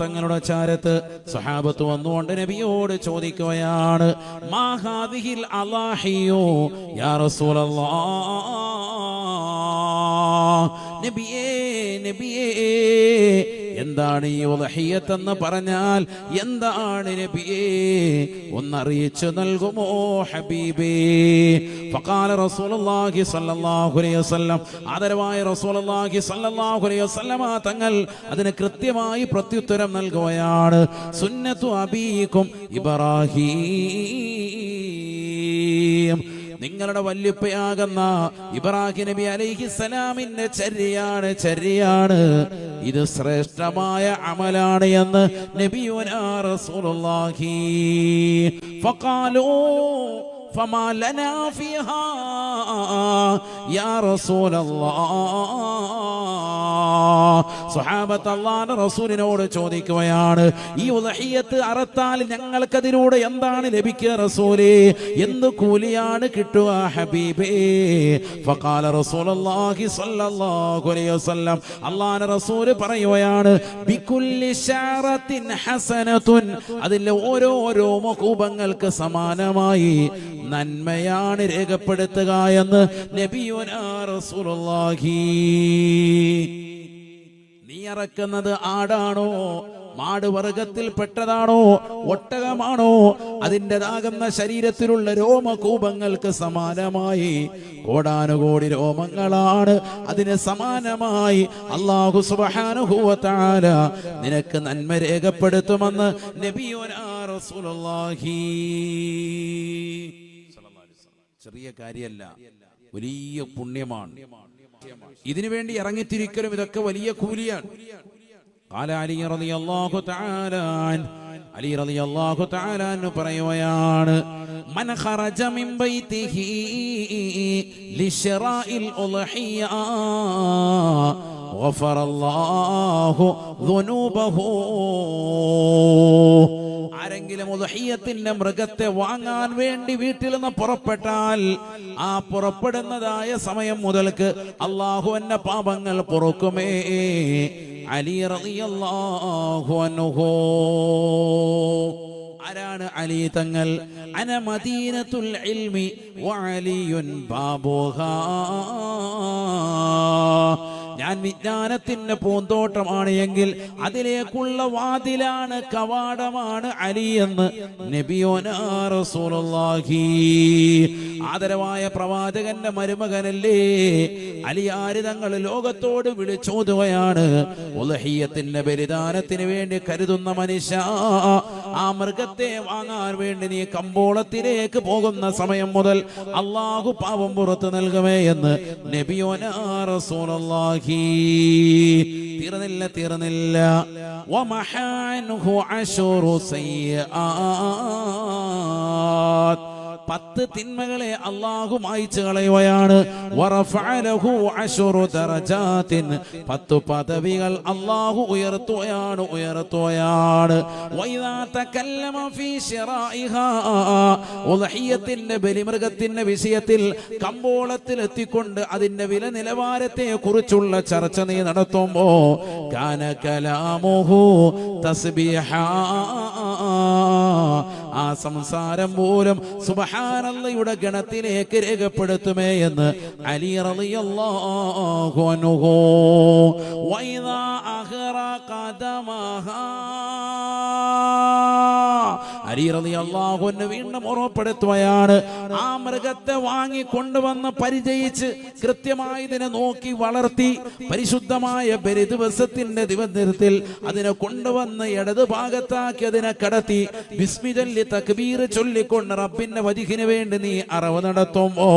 തങ്ങളുടെ ചാരത്ത് സഹാബത്ത് വന്നുകൊണ്ട് നബിയോട് ചോദിക്കുകയാണ് മാ ഹാദിഹിൽ അലാഹിയോ യാ റസൂലല്ലാഹ് നബിയേ നബിയേ എന്താണ് ഈ ഉലഹിയത്ത് എന്ന് പറഞ്ഞാൽ എന്താണ് നബിയേ? ഒന്നറിയിച്ചു നൽകുമോ ഹബീബേ? ഫഖാല റസൂലുള്ളാഹി സ്വല്ലല്ലാഹു അലൈഹി വസല്ലം റസൂലുള്ളാഹി സ്വല്ലല്ലാഹു അലൈഹി വസല്ലമ തങ്ങൾ അതിന് കൃത്യമായി പ്രത്യുത്തരം നൽകുകയാണ്. സുന്നത്തു അബീക്കും ഇബ്രാഹീം നിങ്ങളുടെ വല്യുപ്പയാകുന്ന ഇബ്രാഹിം നബി അലൈഹി സലാമിന്റെ ചര്യാണ് ചര്യാണ് ഇത് ശ്രേഷ്ഠമായ അമലാണ് എന്ന് നബിയുനാ റസൂലുള്ളാഹി. ഫഖാലൂ فما لنا فيها يا رسول الله സ്വഹാബത്ത് അള്ളാന്റെ റസൂലിനോട് ചോദിക്കുകയാണ് ഈ ഉദഹിയത്ത് അറത്താൽ ഞങ്ങൾക്കതിലൂടെ എന്താണ് ലഭിക്കുക റസൂലേ എന്ത് കൂലിയാണ് കിട്ടുക ഹബീബേ ഫഖാല റസൂലുള്ളാഹി സ്വല്ലല്ലാഹു അലൈഹി വസല്ലം അള്ളാന്റെ റസൂല് പറയുകയാണ് ബികുല്ലി ശഅറത്തിൻ ഹസനത്തുൻ അതിലെ ഓരോ രോമകൂപങ്ങൾക്ക് സമാനമായി നന്മയാണ് രേഖപ്പെടുത്തുക എന്ന് നബിയുനാ റസൂലുള്ളാഹി. നീ ഇറക്കുന്നത് ആടാണോ? മാട് വർഗത്തിൽ പെട്ടതാണോ? ഒട്ടകമാണോ? അതിന്റെതാകുന്ന ശരീരത്തിലുള്ള രോമകൂപങ്ങൾക്ക് സമാനമായി കോടാനുകോടി രോമങ്ങളാണ്. അതിന് സമാനമായി അള്ളാഹു സുബാനുഭൂവത്താല നിനക്ക് നന്മ രേഖപ്പെടുത്തുമെന്ന് നബിയോനാ റസൂലുള്ളാഹി. ചെറിയ കാര്യമല്ല വലിയ പുണ്യമാണ് ഇതിനു വേണ്ടി ഇറങ്ങിത്തിരിക്കലും ഇതൊക്കെ വലിയ കൂലിയാണ് قال علي رضي الله تعالى عنه അലി റളിയല്ലാഹു തആല അൻഹു പറയുകയാണ് മൻ ഖറജ മിൻ ബൈതിഹി ലിശ്റാഇൽ ഉൾഹിയ غفر الله ذنوبه ആരെങ്കിലും ഉദഹീയത്തിന്റെ മൃഗത്തെ വാങ്ങാൻ വേണ്ടി വീട്ടിൽ നിന്ന് പുറപ്പെട്ടാൽ ആ പുറപ്പെടുന്നതായ സമയം മുതൽക്ക് അള്ളാഹു എന്നെ പാപങ്ങൾ പുറക്കുമേ. അലി റളിയല്ലാഹു അൻഹു. ആരാണ് അലി തങ്ങൾ? അന മദീനത്തുൽ ഇൽമി വഅലിയുൻ ബാബുഹാ. ഞാൻ വിജ്ഞാനത്തിന്റെ പൂന്തോട്ടമാണ് എങ്കിൽ അതിലേക്കുള്ള വാതിലാണ് കവാടമാണ് അലി എന്ന് നബിയോനാ റസൂലുള്ളാഹി. ആദരവായ പ്രവാചകന്റെ മരുമകനല്ലേ? അലിയാര് തങ്ങൾ ലോകത്തോട് വിളിച്ചോതുകയാണ്? ഉലഹിയത്തിന്റെ ബലിദാനത്തിന് വേണ്ടി കരുതുന്ന മനുഷ്യ ആ മൃഗത്തെ വാങ്ങാൻ വേണ്ടി നീ കമ്പോളത്തിലേക്ക് പോകുന്ന സമയം മുതൽ അള്ളാഹു പാപം പുറത്തു നൽകുമേ എന്ന് നബിയോനാഹി തീർന്നില്ല തീർന്നില്ല. വമഹാൻഹു അശുറു സയ്യിആത്ത് പത്ത് തിന്മകളെ അള്ളാഹു മായിച്ചു കളയുകയാണ്. പത്തു പദവികൾ അള്ളാഹു ഉയർത്തുകയാണ് ഉയർത്തുകയാണ്. ബലിമൃഗത്തിന്റെ വിഷയത്തിൽ കമ്പോളത്തിൽ എത്തിക്കൊണ്ട് അതിന്റെ വില നിലവാരത്തെ കുറിച്ചുള്ള ചർച്ച നീ നടത്തുമ്പോ കാന തസ്ബിഹാ തസ്ബീഹാ. ആ സംസാരം പോലും സുബഹാനല്ലയുടെ ഗണത്തിലേക്ക് രേഖപ്പെടുത്തുമേ എന്ന് അലി റളിയല്ലാഹു അലി റളിയല്ലാഹു അൻഹു വീണ്ടും ഓർമ്മപ്പെടുത്തുകയാണ്. ആ മൃഗത്തെ വാങ്ങി കൊണ്ടുവന്ന് പരിചയിച്ച് കൃത്യമായി ഇതിനെ നോക്കി വളർത്തി പരിശുദ്ധമായ ബലി ദിവസത്തിന്റെ ദിവസത്തിൽ അതിനെ കൊണ്ടുവന്ന് ഇടത് ഭാഗത്താക്കി അതിനെ കടത്തി. ബിസ്മി ചൊല്ലി തക്ബീർ ചൊല്ലിക്കൊണ്ട് റബ്ബിന്റെ വധിഹിന് വേണ്ടി നീ അറവ് നടത്തുമ്പോ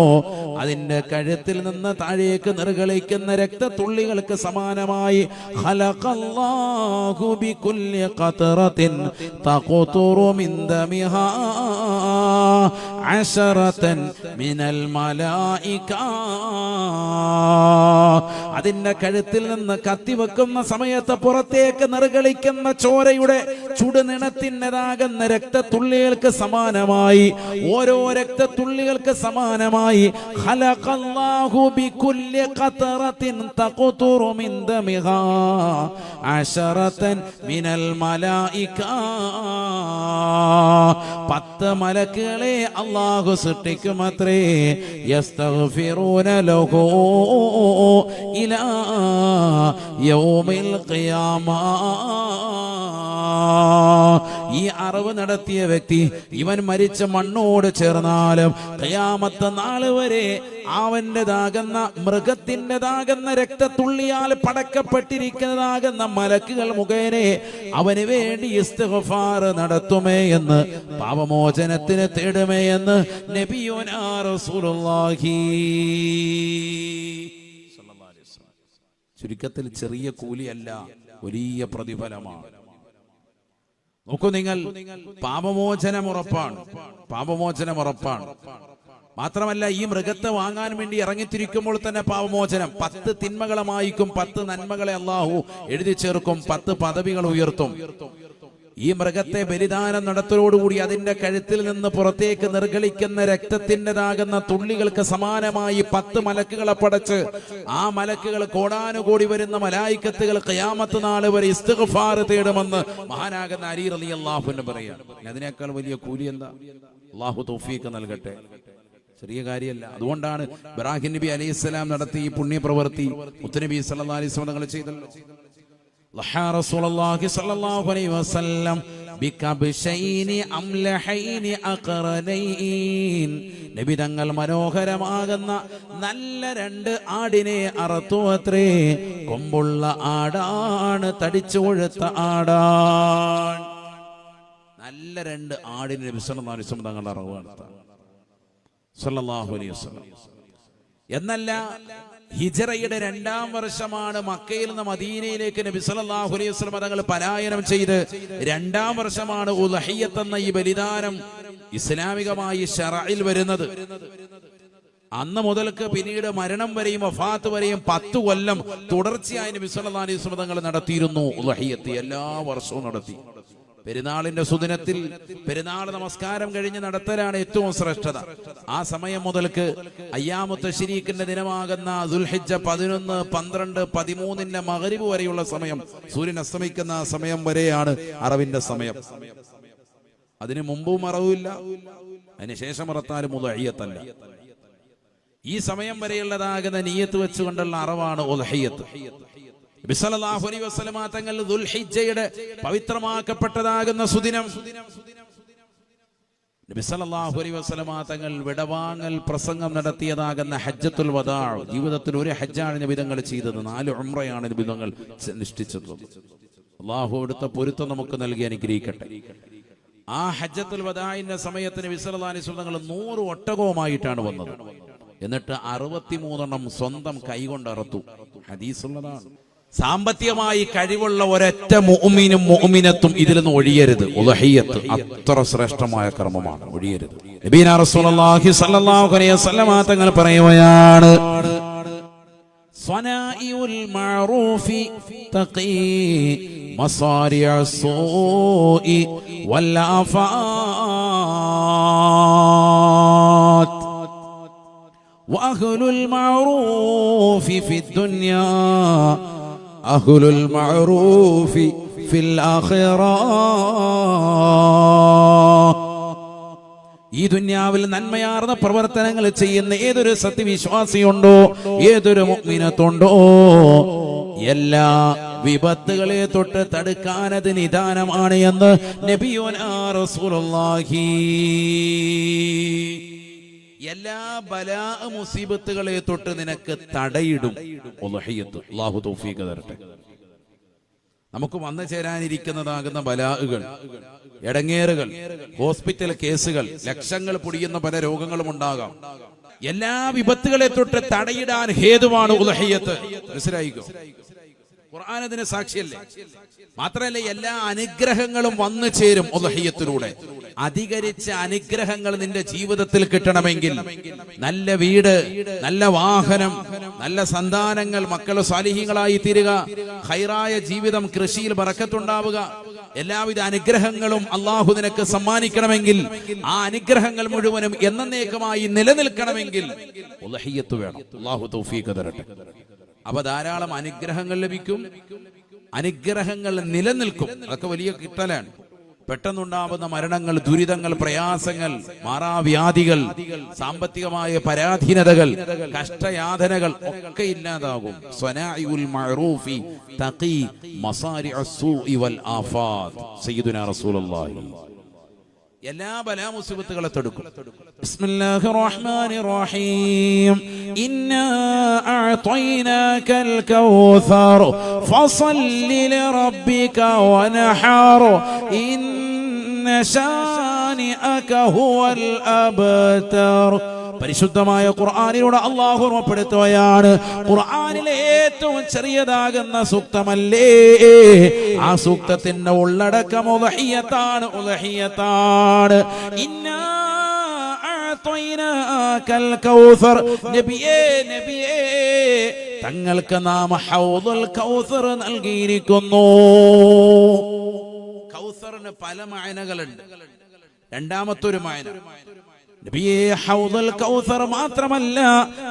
അതിന്റെ കഴുത്തിൽ നിന്ന് താഴേക്ക് നിർഗളിക്കുന്ന രക്തത്തുള്ളികൾക്ക് സമാനമായി ഖലഖല്ലാഹു ബികുല്ലി ഖത്റത്തിൻ തഖ്തുറു മിൻ ദമിഹാ അശറതൻ മിനൽ മലായിക. അതിന്റെ കഴുത്തിൽ നിന്ന് കത്തിവെക്കുന്ന സമയത്ത് പുറത്തേക്ക് നിറകളിക്കുന്ന ചോരയുടെ ചുടുനിണത്തിന്റെതാകുന്ന രക്തത്തുള്ളികൾക്ക് സമാനമായി ഓരോ രക്തത്തുള്ളികൾക്ക് സമാനമായി. പത്ത് മലക്കുകളെ അള്ളാഹു സൃഷ്ടിക്കുമത്രേ. യൗമിൽ ഖിയാമ. ഈ അറിവ് നടത്തിയ വ്യക്തി ഇവൻ മരിച്ച മണ്ണോട് ചേർന്നാലും ഖിയാമത്ത് നാൾ വരെ അവന്റെതാകുന്ന മൃഗത്തിന്റെതാകുന്ന രക്തത്തുള്ളിയാൽ പടക്കപ്പെട്ടിരിക്കുന്നതാകുന്ന മലക്കുകൾ മുഖേനെ അവന് വേണ്ടി ഇസ്തഫാർ നടത്തുമേ എന്ന് പാപമോചനത്തിന് തേടുമേ എന്ന് നബിയോനാ ചുരുക്കത്തിൽ ചെറിയ കൂലിയല്ല വലിയ പ്രതിഫലമാണ്. നോക്കൂ നിങ്ങൾ പാപമോചനം ഉറപ്പാണ്. പാപമോചനം ഉറപ്പാണ്. മാത്രമല്ല ഈ മൃഗത്തെ വാങ്ങാൻ വേണ്ടി ഇറങ്ങിത്തിരിക്കുമ്പോൾ തന്നെ പാപമോചനം. പത്ത് തിന്മകളെ മായിക്കും പത്ത് നന്മകളെ അള്ളാഹു എഴുതി ചേർക്കും പത്ത് പദവികൾ ഉയർത്തും. ഈ മൃഗത്തെ ബലിദാനം നടത്തലോടുകൂടി അതിന്റെ കഴുത്തിൽ നിന്ന് പുറത്തേക്ക് നിർഗളിക്കുന്ന രക്തത്തിന്റെതാകുന്ന തുള്ളികൾക്ക് സമാനമായി പത്ത് മലക്കുകളെ പടച്ച് ആ മലക്കുകൾ കോടാനുകൂടി വരുന്ന മലായിക്കത്തുകൾ കയാമത്ത് നാൾ വരെ ഇസ്തിഗ്ഫാർ തേടുമെന്ന് മഹാനാകുന്ന അരി റലി അള്ളാഹുവിന് പറയാണ് അതിനേക്കാൾ വലിയ കൂലി എന്താ? അള്ളാഹു തൗഫീഖ് നൽകട്ടെ. ചെറിയ കാര്യമല്ല. അതുകൊണ്ടാണ് ഇബ്രാഹിം നബി അലൈഹി സ്വലാം നടത്തി ഈ പുണ്യപ്രവൃത്തി. മുത്തനബി സല്ലാ അലൈഹി തങ്ങൾ ചെയ്തല്ലോ. ലഹാ റസൂലുള്ളാഹി സ്വല്ലല്ലാഹു അലൈഹി വസല്ലം ബികബ്ശൈനി അംലഹൈനി അഖറനൈൻ. നബി തങ്ങൾ മനോഹരമാകുന്ന നല്ല രണ്ട് ആടിനെ അറത്തു അത്രേ. കൊമ്പുള്ള ആടാണ് തടിച്ചു കൊഴുത്ത ആടാൻ നല്ല രണ്ട് ആടിനെ സല്ലല്ലാഹു തങ്ങൾ അറവ് വസല്ലം. എന്നല്ല ഹിജറയുടെ രണ്ടാം വർഷമാണ് മക്കയിൽ നിന്ന് മദീനയിലേക്ക് നബി സല്ലല്ലാഹു അലൈഹി വസല്ലം തങ്ങൾ പലായനം ചെയ്ത്. രണ്ടാം വർഷമാണ് ഉലഹിയത്ത് എന്ന ഈ ബലിദാനം ഇസ്ലാമികമായി ഷറയിൽ വരുന്നത്. അന്ന് മുതൽക്ക് പിന്നീട് മരണം വരെയും വഫാത്ത് വരെയും പത്തു കൊല്ലം തുടർച്ചയായി നബി സല്ലല്ലാഹു അലൈഹി വസല്ലം നടത്തിയിരുന്നു ഉലഹിയത്ത് എല്ലാ വർഷവും നടത്തി. പെരുന്നാളിന്റെ സുദിനത്തിൽ പെരുന്നാൾ നമസ്കാരം കഴിഞ്ഞ് നടത്തലാണ് ഏറ്റവും ശ്രേഷ്ഠത. ആ സമയം മുതൽക്ക് അയ്യാമുത്ത ശരീഖിന്റെ ദിനമാകുന്ന ദുൽഹിജ പതിനൊന്ന് പന്ത്രണ്ട് പതിമൂന്നിന്റെ മകരിവ് വരെയുള്ള സമയം സൂര്യൻ അസ്തമിക്കുന്ന സമയം വരെയാണ് അറവിന്റെ സമയം. അതിനു മുമ്പും അറവില്ല അതിന് ശേഷം അറത്താലും മുതയ്യത്തല്ല ഈ സമയം വരെയുള്ളതാകുന്ന നീയത്ത് വെച്ചുകൊണ്ടുള്ള അറവാണ് ഉൽഹയ്യത്ത് നബി സല്ലല്ലാഹു അലൈഹി വസല്ലമ തങ്ങൾ ദുൽഹിജ്ജയുടെ പവിത്രമാക്കപ്പെട്ടതാകുന്ന സുദിനം. നബി സല്ലല്ലാഹു അലൈഹി വസല്ലമ തങ്ങൾ വിടവാങ്ങൽ പ്രസംഗം നടത്തിയതാകുന്ന ഹജ്ജത്തുൽ വദാ. ജീവിതത്തിൽ ഒരു ഹജ്ജാണ് നബി തങ്ങൾ ചെയ്തത്. നാല് ഉംറയാണ് നബി തങ്ങൾ നിഷ്ഠിച്ചത് അള്ളാഹു അവിടുത്തെ പൊരുത്തം നമുക്ക് നൽകി അനുഗ്രഹിക്കട്ടെ. ആ ഹജ്ജത്തുൽ വദാഇന്റെ സമയത്തിന് നബി സല്ലല്ലാഹു അലൈഹി വസല്ലം തങ്ങൾ നൂറ് ഒട്ടകവുമായിട്ടാണ് വന്നത്. എന്നിട്ട് അറുപത്തിമൂന്നെണ്ണം സ്വന്തം കൈകൊണ്ട് അറുത്തു. ഹദീസുള്ളതാണ്. സാമ്പത്തികമായി കഴിവുള്ള ഒരൊറ്റ മുഅ്മിനും മുഅ്മിനത്തും ഇതിൽ നിന്ന് ഒഴിയരുത് ഉലഹിയത്ത് അത്ര ശ്രേഷ്ഠമായ കർമ്മമാണ് ഒഴിയരുത് നബീന റസൂലുള്ളാഹി സ്വല്ലല്ലാഹു അലൈഹി വസല്ലമ തങ്ങൾ പറയുകയാണ് صنائع المعروف تقي مصارع السوء والآفات وأهل المعروف في الدنيا أهل മഅറൂഫി ഫിൽ ആഖിറ. ഈ ദുന്യാവിൽ നന്മയാർന്ന പ്രവർത്തനങ്ങൾ ചെയ്യുന്ന ഏതൊരു സത്യവിശ്വാസിയുണ്ടോ ഏതൊരു മുഗ്മിനത്തുണ്ടോ എല്ലാ വിപത്തുകളെ തൊട്ട് തടുക്കാനത് നിദാനമാണ് എന്ന് നബിയോനാ റസൂലുള്ളാഹി എല്ലാ ബലാ മുസീബത്തുകളെ തൊട്ട് നിനക്ക് തടയിടും. അള്ളാഹു തൗഫീഖ് തരട്ടെ. നമുക്ക് വന്നു ചേരാനിരിക്കുന്നതാകുന്ന ബലാഹുകൾ എടങ്ങേറുകൾ ഹോസ്പിറ്റൽ കേസുകൾ ലക്ഷങ്ങൾ പൊടിയുന്ന പല രോഗങ്ങളും ഉണ്ടാകാം. എല്ലാ വിപത്തുകളെ തൊട്ട് തടയിടാൻ ഹേതുവാണ് ഉലഹിയത്ത്. മനസ്സിലായിക്കോ? ഖുർആൻ അതിന് സാക്ഷിയല്ലേ? മാത്രമല്ല എല്ലാ അനുഗ്രഹങ്ങളും വന്നു ചേരും ഉദഹയ്യത്തിലൂടെ അധികരിച്ച അനുഗ്രഹങ്ങൾ നിന്റെ ജീവിതത്തിൽ കിട്ടണമെങ്കിൽ നല്ല വീട് നല്ല വാഹനം നല്ല സന്താനങ്ങൾ മക്കൾ സാലിഹ്യങ്ങളായി തീരുക ഹൈറായ ജീവിതം കൃഷിയിൽ വറക്കത്തുണ്ടാവുക എല്ലാവിധ അനുഗ്രഹങ്ങളും അള്ളാഹു നിനക്ക് സമ്മാനിക്കണമെങ്കിൽ ആ അനുഗ്രഹങ്ങൾ മുഴുവനും എന്നേക്കുമായി നിലനിൽക്കണമെങ്കിൽ വേണം. അള്ളാഹു തൗഫീഖ് തരട്ടെ. അപ്പൊ ധാരാളം അനുഗ്രഹങ്ങൾ ലഭിക്കും. അനുഗ്രഹങ്ങൾ നിലനിൽക്കും. അതൊക്കെ വലിയ കിട്ടലാണ്. പെട്ടെന്നുണ്ടാവുന്ന മരണങ്ങൾ ദുരിതങ്ങൾ പ്രയാസങ്ങൾ മാറാവ്യാധികൾ സാമ്പത്തികമായ പരാധീനതകൾ കഷ്ടയാതനകൾ ഒക്കെ ഇല്ലാതാകും. സയ്യിദുനാ റസൂലുള്ളാഹി. എല്ലാ ബലാമുസിബത്തുകളെ തടുക്കും ബിസ്മില്ലാഹിർ റഹ്മാനിർ റഹീം ഇന്നാ അഅതൈനാകൽ കൗസർ ഫസല്ലി ലിറബ്ബിക വനഹർ ഇന്ന ശാനിഅക ഹുവൽ അബ്തർ പരിശുദ്ധമായ ഖുർആാനിലൂടെ അള്ളാഹു ഓർമ്മപ്പെടുത്തുകയാണ്. ഖുർആാനിലെ ഏറ്റവും ചെറിയതാകുന്ന സൂക്തമല്ലേ? ആ സൂക്തത്തിന്റെ ഉള്ളടക്കം ഉദഹിയത്താണ് ഉദഹിയത്താണ്. നബിയേ നബിയേ തങ്ങൾക്ക് നാം ഹൗദുൽ കൗസർ നൽകിയിരിക്കുന്നു. കൗസറിന് പല മായനകളുണ്ട്. രണ്ടാമത്തെ ഒരു മായന. നബിയെ ഹൗദൽ കൗസർ മാത്രമല്ല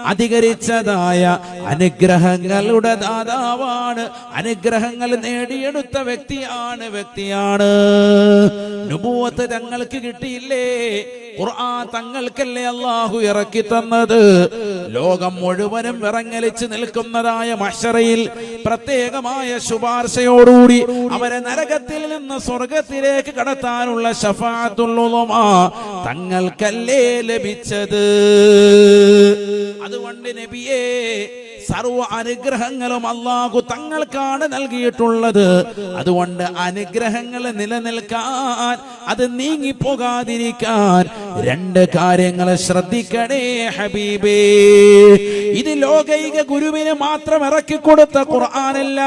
അധികരിച്ചതായ അനുഗ്രഹങ്ങളുടെ ദാതാവാണ്. അനുഗ്രഹങ്ങൾ നേടിയെടുത്ത വ്യക്തിയാണ് വ്യക്തിയാണ്. നുബൂവത്ത് തങ്ങൾക്ക് കിട്ടിയില്ലേ? ഖുർആൻ തങ്ങൾക്കല്ലേ അള്ളാഹു ഇറക്കി തന്നത്? ലോകം മുഴുവനും വിറങ്ങലിച്ച് നിൽക്കുന്നതായ മഷറയിൽ പ്രത്യേകമായ ശുപാർശയോടുകൂടി അവരെ നരകത്തിൽ നിന്ന് സ്വർഗത്തിലേക്ക് കടത്താനുള്ള ഷഫാത്തുള്ളുമ തങ്ങൾക്കല്ലേ ലഭിച്ചത്? അതുകൊണ്ട് നബിയേ സർവ അനുഗ്രഹങ്ങളും അള്ളാഹു തങ്ങൾക്കാണ് നൽകിയിട്ടുള്ളത്. അതുകൊണ്ട് അനുഗ്രഹങ്ങൾ നിലനിൽക്കാൻ അത് നീങ്ങിപ്പോകാതിരിക്കാൻ രണ്ട് കാര്യങ്ങൾ ശ്രദ്ധിക്കണേ ഹബീബേ. ഇത് ലോകൈക ഗുരുവിന് മാത്രം ഇറക്കി കൊടുത്ത ഖുർആാനല്ല.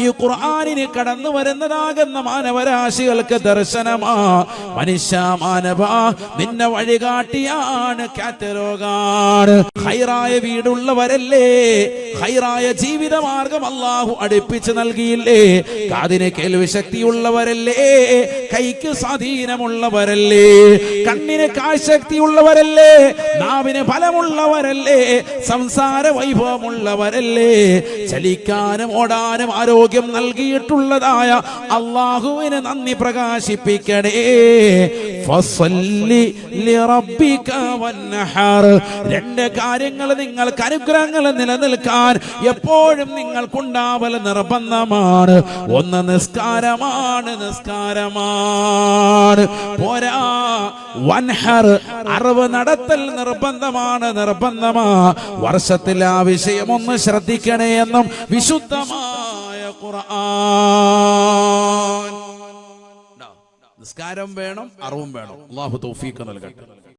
ഈ ഖുർആാനിന് കടന്നു വരുന്നതാകുന്ന മാനവരാശികൾക്ക് ദർശനമാ. മനുഷ്യ മാനവ നിന്നെ വഴികാട്ടിയാണ് കാറ്റലോകാണ് ഹൈറായ വീടുള്ളവരല്ലേ? ഹൈറായ ജീവിതമാർഗം അള്ളാഹു അടുപ്പിച്ച് നൽകിയില്ലേ? കാതിന് കേൾവി ശക്തിയുള്ളവരല്ലേ കൈക്ക് സ്വാധീനമുള്ളവരല്ലേ? കണ്ണിന് കാഴ്ചശക്തിയുള്ളവരല്ലേ? നാവിന് ഫലമുള്ളവരല്ലേ? സംസാര വൈഭവമുള്ളവരല്ലേ? ചലിക്കാനും ഓടാനും ആരോഗ്യം നൽകിയിട്ടുള്ളതായ അള്ളാഹുവിന് നന്ദി പ്രകാശിപ്പിക്കണേ. രണ്ട് കാര്യങ്ങൾ നിങ്ങൾക്ക് അനുഗ്രഹങ്ങൾ നിലനിൽക്കാൻ എപ്പോഴും നിങ്ങൾക്കുണ്ടാവൽ നിർബന്ധമാണ്. ഒന്ന് നിസ്കാരമാണ് നിസ്കാരമാണ്. പോരാ വൻഹർ അറിവ് നടത്തൽ നിർബന്ധമാണ് നിർബന്ധമാ. വർഷത്തിൽ ആ വിഷയം ഒന്ന് ശ്രദ്ധിക്കണേ എന്നും വിശുദ്ധമായ ഖുർആൻ. നിസ്കാരം വേണം അറിവും വേണം. അള്ളാഹു തൗഫീഖ് നൽകട്ടെ.